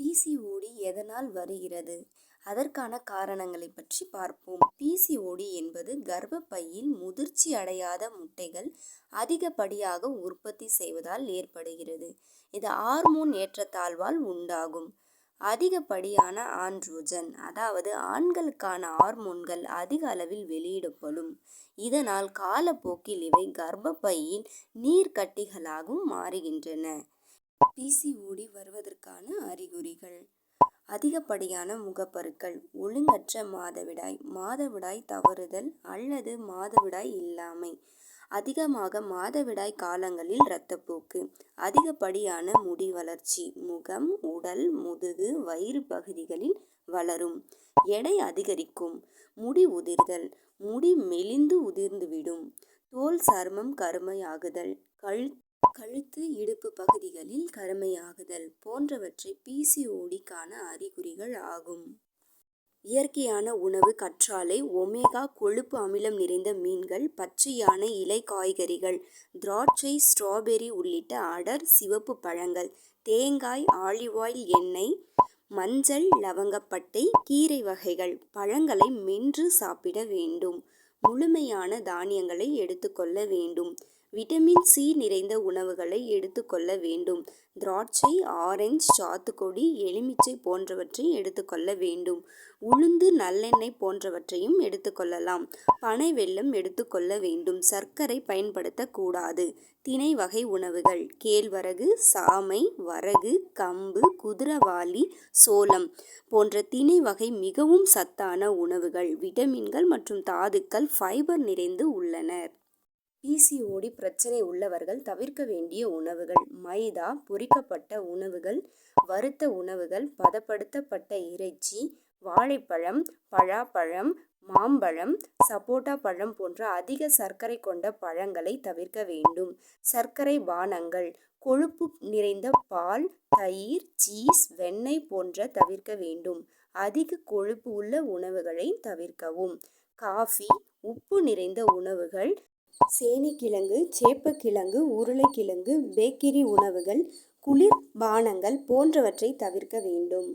PCOD எதனால் வருகிறது? அதற்கான காரணங்களை பற்றி பார்ப்போம். பிசிஓடி என்பது கர்ப்பப்பையில் முதிர்ச்சி அடையாத முட்டைகள் அதிகப்படியாக உற்பத்தி செய்வதால் ஏற்படுகிறது. இது ஹார்மோன் ஏற்றத்தாழ்வால் உண்டாகும். அதிகப்படியான ஆண்ட்ரோஜன் அதாவது ஆண்களுக்கான ஹார்மோன்கள் அதிக அளவில் வெளியிடப்படும். இதனால் காலப்போக்கில் இவை கர்ப்பப்பையின் நீர்க்கட்டிகளாகவும் மாறுகின்றன. பிசிஓடி வருவதற்கான அறிகுறிகள். அதிகப்படியான முகப்பருக்கள் ஒழுங்கற்ற மாதவிடாய் மாதவிடாய் தவறுதல் அல்லது மாதவிடாய் இல்லாமை. அதிகமாக மாதவிடாய் காலங்களில் இரத்தப்போக்கு. அதிகப்படியான முடி வளர்ச்சி முகம் உடல் முதுகு வயிறு பகுதிகளில் வளரும். எடை அதிகரிக்கும். முடி உதிர்தல். முடி மெலிந்து உதிர்ந்துவிடும். தோல் சருமம் கருமையாகுதல். கழு கழுத்து இடுப்பு பகுதிகளில் கருமையாகுதல் போன்றவற்றை பிசிஓடிக்கான அறிகுறிகள் ஆகும். இயற்கையான உணவு கற்றாழை ஒமேகா கொழுப்பு அமிலம் நிறைந்த மீன்கள் பச்சையான இலை காய்கறிகள் திராட்சை ஸ்ட்ராபெர்ரி உள்ளிட்ட அடர் சிவப்பு பழங்கள் தேங்காய் ஆலிவ் ஆயில் எண்ணெய் மஞ்சள் லவங்கப்பட்டை கீரை வகைகள் பழங்களை மென்று சாப்பிட வேண்டும். முழுமையான தானியங்களை எடுத்துக்கொள்ள வேண்டும். விட்டமின் சி நிறைந்த உணவுகளை எடுத்துக்கொள்ள வேண்டும். திராட்சை ஆரஞ்சு சாத்துக்கொடி எலுமிச்சை போன்றவற்றை எடுத்துக்கொள்ள வேண்டும். உளுந்து நல்லெண்ணெய் போன்றவற்றையும் எடுத்துக்கொள்ளலாம் பனை வெள்ளம் எடுத்துக்கொள்ள வேண்டும். சர்க்கரை பயன்படுத்தக்கூடாது தினை வகை உணவுகள் கேழ்வரகு சாமை வரகு கம்பு குதிரவாளி சோளம் போன்ற தினை வகை மிகவும் சத்தான உணவுகள். விட்டமின்கள் மற்றும் தாதுக்கள் ஃபைபர் நிறைந்து உள்ளனர். பிசிஓடி பிரச்சனை உள்ளவர்கள் தவிர்க்க வேண்டிய உணவுகள். மைதா பொரிக்கப்பட்ட உணவுகள் வறுத்த உணவுகள் பதப்படுத்தப்பட்ட இறைச்சி வாழைப்பழம் பழாப்பழம் மாம்பழம் சப்போட்டா பழம் போன்ற அதிக சர்க்கரை கொண்ட பழங்களை தவிர்க்க வேண்டும். சர்க்கரை பானங்கள் கொழுப்பு நிறைந்த பால் தயிர் சீஸ் வெண்ணெய் போன்ற தவிர்க்க வேண்டும். அதிக கொழுப்பு உள்ள உணவுகளை தவிர்க்கவும். காஃபி உப்பு நிறைந்த உணவுகள் சேனைக்கிழங்கு சேப்பக்கிழங்கு உருளைக்கிழங்கு பேக்கரி உணவுகள் குளிர் பானங்கள் போன்றவற்றை தவிர்க்க வேண்டும்.